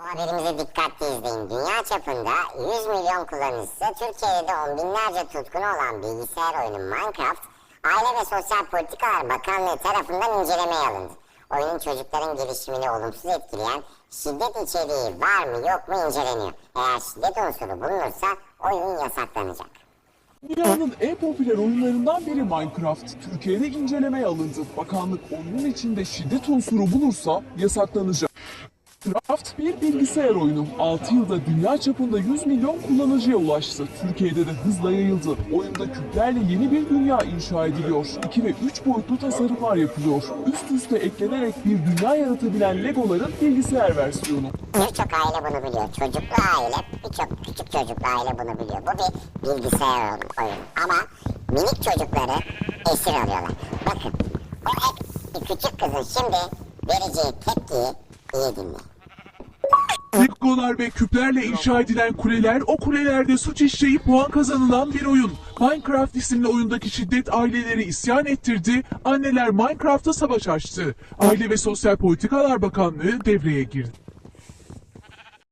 Bu haberimizi dikkatli izleyin. Dünya çapında 100 milyon kullanıcısı, Türkiye'de de on binlerce tutkunu olan bilgisayar oyunu Minecraft, Aile ve Sosyal Politikalar Bakanlığı tarafından incelemeye alındı. Oyunun çocukların gelişimini olumsuz etkileyen şiddet içeriği var mı yok mu inceleniyor. Eğer şiddet unsuru bulunursa oyun yasaklanacak. Dünyanın en popüler oyunlarından biri Minecraft. Türkiye'de incelemeye alındı. Bakanlık oyunun içinde şiddet unsuru bulursa yasaklanacak. Minecraft bir bilgisayar oyunu. 6 yılda dünya çapında 100 milyon kullanıcıya ulaştı. Türkiye'de de hızla yayıldı. Oyunda küplerle yeni bir dünya inşa ediliyor. 2 ve 3 boyutlu tasarımlar yapılıyor. Üst üste eklenerek bir dünya yaratabilen Legoların bilgisayar versiyonu. Birçok aile bunu biliyor. Çocuklu aile, birçok küçük çocuklu aile bunu biliyor. Bu bir bilgisayar oyun- oyunu. Ama minik çocukları esir alıyorlar. Bakın, o küçük kızın şimdi vereceği tepkiyi iyi dinleyin. Legolar ve küplerle inşa edilen kuleler, o kulelerde suç işleyip puan kazanılan bir oyun. Minecraft isimli oyundaki şiddet aileleri isyan ettirdi, anneler Minecraft'a savaş açtı. Aile ve Sosyal Politikalar Bakanlığı devreye girdi.